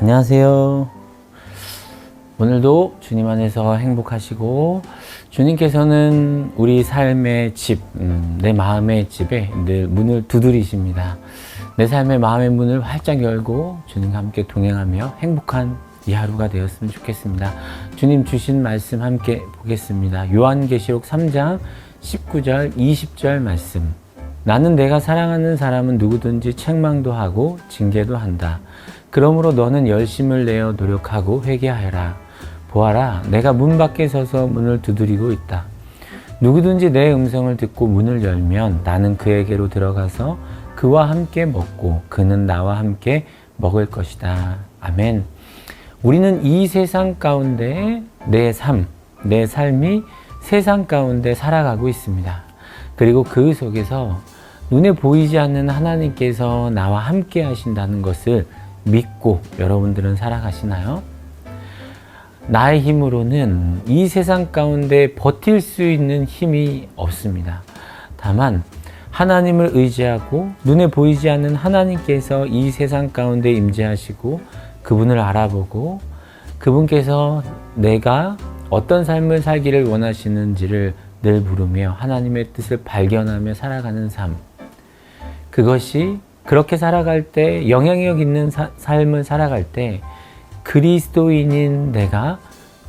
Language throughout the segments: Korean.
안녕하세요. 오늘도 주님 안에서 행복하시고 주님께서는 우리 삶의 집, 음, 내 마음의 집에 늘 문을 두드리십니다. 내 삶의 마음의 문을 활짝 열고 주님과 함께 동행하며 행복한 이 하루가 되었으면 좋겠습니다. 주님 주신 말씀 함께 보겠습니다. 요한계시록 3장 19절, 20절 말씀. 나는 내가 사랑하는 사람은 누구든지 책망도 하고 징계도 한다. 그러므로 너는 열심을 내어 노력하고 회개하여라. 보아라, 내가 문 밖에 서서 문을 두드리고 있다. 누구든지 내 음성을 듣고 문을 열면 나는 그에게로 들어가서 그와 함께 먹고 그는 나와 함께 먹을 것이다. 아멘. 우리는 이 세상 가운데 내 삶, 내 삶이 세상 가운데 살아가고 있습니다. 그리고 그 속에서 눈에 보이지 않는 하나님께서 나와 함께 하신다는 것을 믿고 여러분들은 살아가시나요? 나의 힘으로는 이 세상 가운데 버틸 수 있는 힘이 없습니다. 다만 하나님을 의지하고 눈에 보이지 않는 하나님께서 이 세상 가운데 임재하시고 그분을 알아보고 그분께서 내가 어떤 삶을 살기를 원하시는지를 늘 부르며 하나님의 뜻을 발견하며 살아가는 삶. 그것이 그렇게 살아갈 때 영향력 있는 사, 삶을 살아갈 때 그리스도인인 내가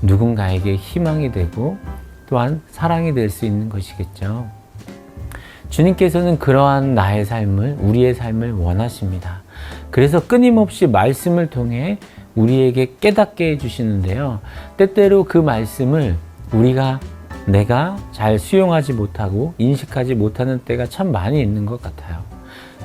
누군가에게 희망이 되고 또한 사랑이 될 수 있는 것이겠죠. 주님께서는 그러한 나의 삶을, 우리의 삶을 원하십니다. 그래서 끊임없이 말씀을 통해 우리에게 깨닫게 해주시는데요. 때때로 그 말씀을 우리가 내가 잘 수용하지 못하고 인식하지 못하는 때가 참 많이 있는 것 같아요.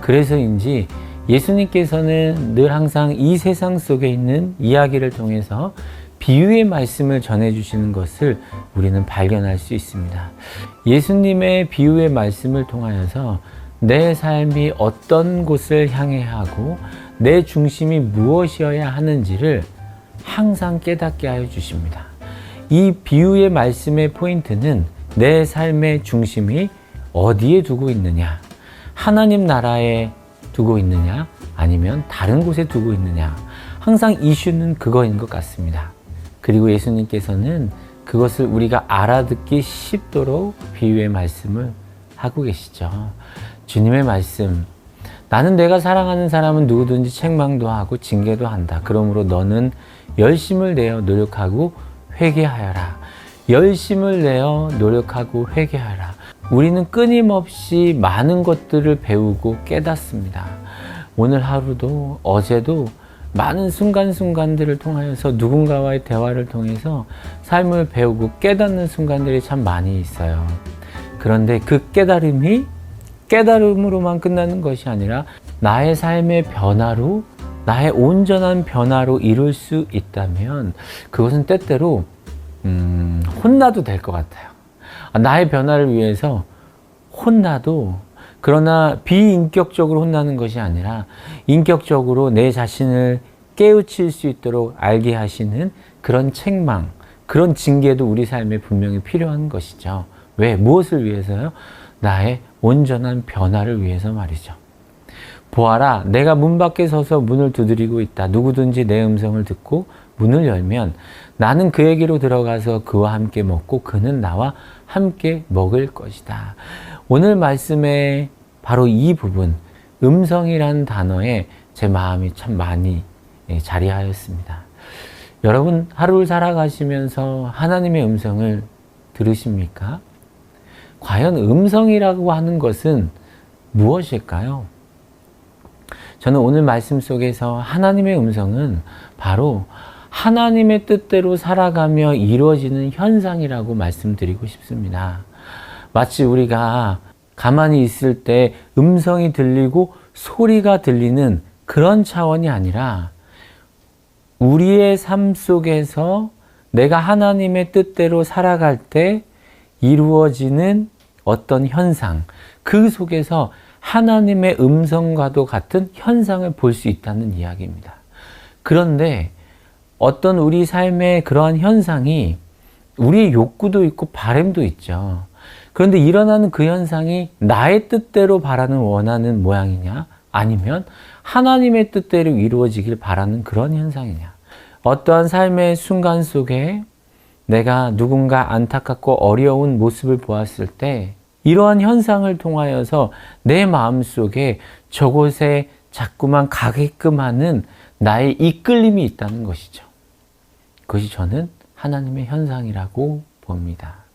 그래서인지 예수님께서는 늘 항상 이 세상 속에 있는 이야기를 통해서 비유의 말씀을 전해주시는 것을 우리는 발견할 수 있습니다. 예수님의 비유의 말씀을 통하여서 내 삶이 어떤 곳을 향해야 하고 내 중심이 무엇이어야 하는지를 항상 깨닫게 하여 주십니다. 이 비유의 말씀의 포인트는 내 삶의 중심이 어디에 두고 있느냐, 하나님 나라에 두고 있느냐, 아니면 다른 곳에 두고 있느냐. 항상 이슈는 그거인 것 같습니다. 그리고 예수님께서는 그것을 우리가 알아듣기 쉽도록 비유의 말씀을 하고 계시죠. 주님의 말씀. 나는 내가 사랑하는 사람은 누구든지 책망도 하고 징계도 한다. 그러므로 너는 열심을 내어 노력하고 회개하여라. 열심을 내어 노력하고 회개하라. 우리는 끊임없이 많은 것들을 배우고 깨닫습니다. 오늘 하루도 어제도 많은 순간순간들을 통하여서 누군가와의 대화를 통해서 삶을 배우고 깨닫는 순간들이 참 많이 있어요. 그런데 그 깨달음이 깨달음으로만 끝나는 것이 아니라 나의 삶의 변화로 나의 온전한 변화로 이룰 수 있다면 그것은 때때로 음, 혼나도 될 것 같아요. 나의 변화를 위해서 혼나도 그러나 비인격적으로 혼나는 것이 아니라 인격적으로 내 자신을 깨우칠 수 있도록 알게 하시는 그런 책망, 그런 징계도 우리 삶에 분명히 필요한 것이죠. 왜? 무엇을 위해서요? 나의 온전한 변화를 위해서 말이죠. 보아라, 내가 문 밖에 서서 문을 두드리고 있다. 누구든지 내 음성을 듣고 문을 열면 나는 그에게로 들어가서 그와 함께 먹고 그는 나와 함께 먹을 것이다. 오늘 말씀에 바로 이 부분, 음성이란 단어에 제 마음이 참 많이 예, 자리하였습니다. 여러분, 하루를 살아가시면서 하나님의 음성을 들으십니까? 과연 음성이라고 하는 것은 무엇일까요? 저는 오늘 말씀 속에서 하나님의 음성은 바로 하나님의 뜻대로 살아가며 이루어지는 현상이라고 말씀드리고 싶습니다. 마치 우리가 가만히 있을 때 음성이 들리고 소리가 들리는 그런 차원이 아니라 우리의 삶 속에서 내가 하나님의 뜻대로 살아갈 때 이루어지는 어떤 현상, 그 속에서 하나님의 음성과도 같은 현상을 볼 수 있다는 이야기입니다. 그런데 어떤 우리 삶의 그러한 현상이 우리의 욕구도 있고 바램도 있죠. 그런데 일어나는 그 현상이 나의 뜻대로 바라는 원하는 모양이냐? 아니면 하나님의 뜻대로 이루어지길 바라는 그런 현상이냐. 어떠한 삶의 순간 속에 내가 누군가 안타깝고 어려운 모습을 보았을 때 이러한 현상을 통하여서 내 마음 속에 저곳에 자꾸만 가게끔 하는 나의 이끌림이 있다는 것이죠. 그것이 저는 하나님의 현상이라고 봅니다.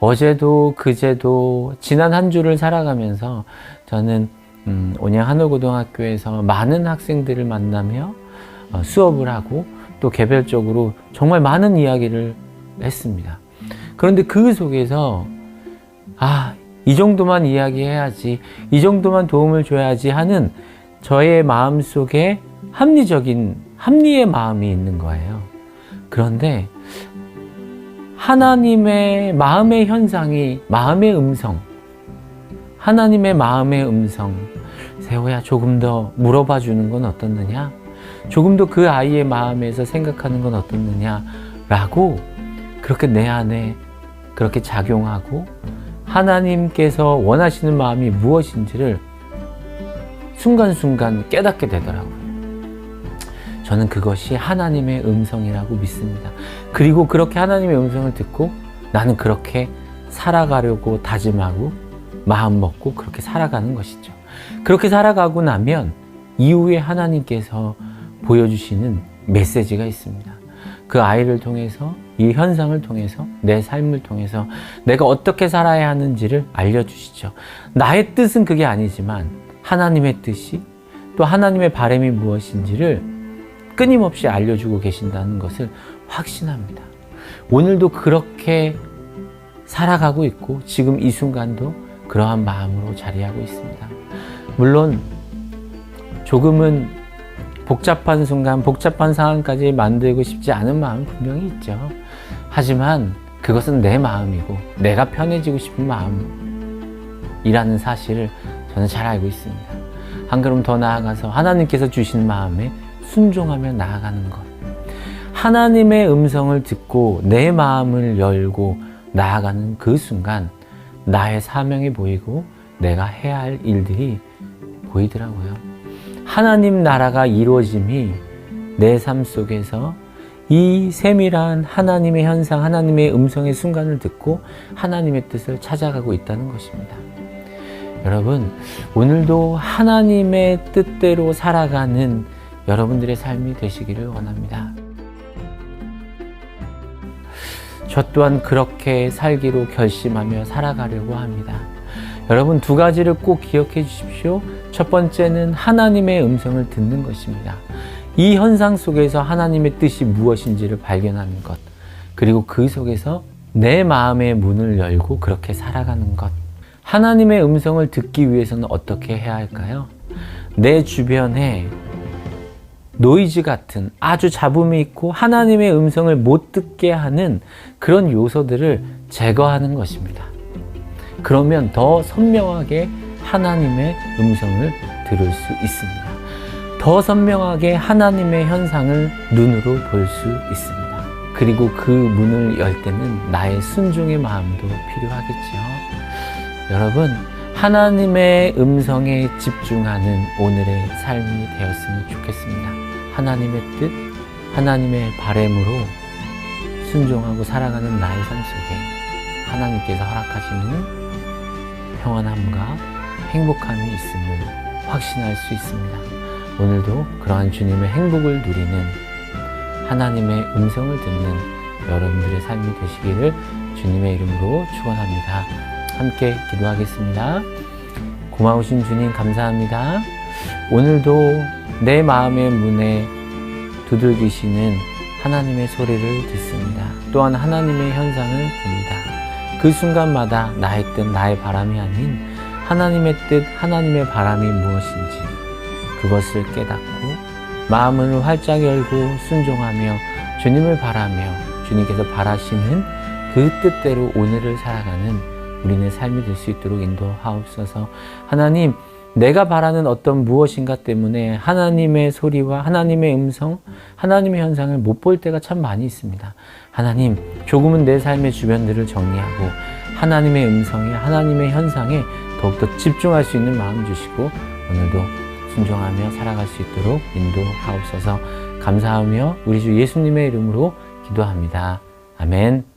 어제도 그제도 지난 한 주를 살아가면서 저는 음, 온양 한올고등학교에서 많은 학생들을 만나며 어, 수업을 하고 또 개별적으로 정말 많은 이야기를 했습니다. 그런데 그 속에서 아, 이 정도만 이야기해야지, 이 정도만 도움을 줘야지 하는 저의 마음 속에 합리적인, 합리의 마음이 있는 거예요. 그런데 하나님의 마음의 현상이 마음의 음성, 하나님의 마음의 음성, 세호야 조금 더 물어봐 주는 건 어떻느냐? 조금 더 그 아이의 마음에서 생각하는 건 어떻느냐? 라고 그렇게 내 안에 그렇게 작용하고 하나님께서 원하시는 마음이 무엇인지를 순간순간 깨닫게 되더라고요. 저는 그것이 하나님의 음성이라고 믿습니다. 그리고 그렇게 하나님의 음성을 듣고 나는 그렇게 살아가려고 다짐하고 마음 먹고 그렇게 살아가는 것이죠. 그렇게 살아가고 나면 이후에 하나님께서 보여주시는 메시지가 있습니다. 그 아이를 통해서 이 현상을 통해서 내 삶을 통해서 내가 어떻게 살아야 하는지를 알려주시죠. 나의 뜻은 그게 아니지만 하나님의 뜻이 또 하나님의 바람이 무엇인지를 끊임없이 알려주고 계신다는 것을 확신합니다. 오늘도 그렇게 살아가고 있고 지금 이 순간도 그러한 마음으로 자리하고 있습니다. 물론 조금은 복잡한 순간, 복잡한 상황까지 만들고 싶지 않은 마음은 분명히 있죠. 하지만 그것은 내 마음이고 내가 편해지고 싶은 마음이라는 사실을 저는 잘 알고 있습니다. 한 걸음 더 나아가서 하나님께서 주신 마음에 순종하며 나아가는 것. 하나님의 음성을 듣고 내 마음을 열고 나아가는 그 순간 나의 사명이 보이고 내가 해야 할 일들이 보이더라고요. 하나님 나라가 이루어짐이 내 삶 속에서 이 세밀한 하나님의 현상, 하나님의 음성의 순간을 듣고 하나님의 뜻을 찾아가고 있다는 것입니다. 여러분, 오늘도 하나님의 뜻대로 살아가는 여러분들의 삶이 되시기를 원합니다. 저 또한 그렇게 살기로 결심하며 살아가려고 합니다. 여러분 두 가지를 꼭 기억해 주십시오. 첫 번째는 하나님의 음성을 듣는 것입니다. 이 현상 속에서 하나님의 뜻이 무엇인지를 발견하는 것. 그리고 그 속에서 내 마음의 문을 열고 그렇게 살아가는 것. 하나님의 음성을 듣기 위해서는 어떻게 해야 할까요? 내 주변에 노이즈 같은 아주 잡음이 있고 하나님의 음성을 못 듣게 하는 그런 요소들을 제거하는 것입니다. 그러면 더 선명하게 하나님의 음성을 들을 수 있습니다. 더 선명하게 하나님의 현상을 눈으로 볼 수 있습니다. 그리고 그 문을 열 때는 나의 순종의 마음도 필요하겠지요. 여러분, 하나님의 음성에 집중하는 오늘의 삶이 되었으면 좋겠습니다. 하나님의 뜻, 하나님의 바램으로 순종하고 살아가는 나의 삶 속에 하나님께서 허락하시는 평안함과 행복함이 있음을 확신할 수 있습니다. 오늘도 그러한 주님의 행복을 누리는 하나님의 음성을 듣는 여러분들의 삶이 되시기를 주님의 이름으로 축원합니다. 함께 기도하겠습니다. 고마우신 주님 감사합니다. 오늘도 내 마음의 문에 두들기시는 하나님의 소리를 듣습니다. 또한 하나님의 현상을 봅니다. 그 순간마다 나의 뜻, 나의 바람이 아닌 하나님의 뜻, 하나님의 바람이 무엇인지 그것을 깨닫고 마음을 활짝 열고 순종하며 주님을 바라며 주님께서 바라시는 그 뜻대로 오늘을 살아가는 우리의 삶이 될 수 있도록 인도하옵소서. 하나님, 내가 바라는 어떤 무엇인가 때문에 하나님의 소리와 하나님의 음성, 하나님의 현상을 못 볼 때가 참 많이 있습니다. 하나님, 조금은 내 삶의 주변들을 정리하고 하나님의 음성에, 하나님의 현상에 더욱더 집중할 수 있는 마음 주시고 오늘도 순종하며 살아갈 수 있도록 인도하옵소서 감사하며 우리 주 예수님의 이름으로 기도합니다. 아멘.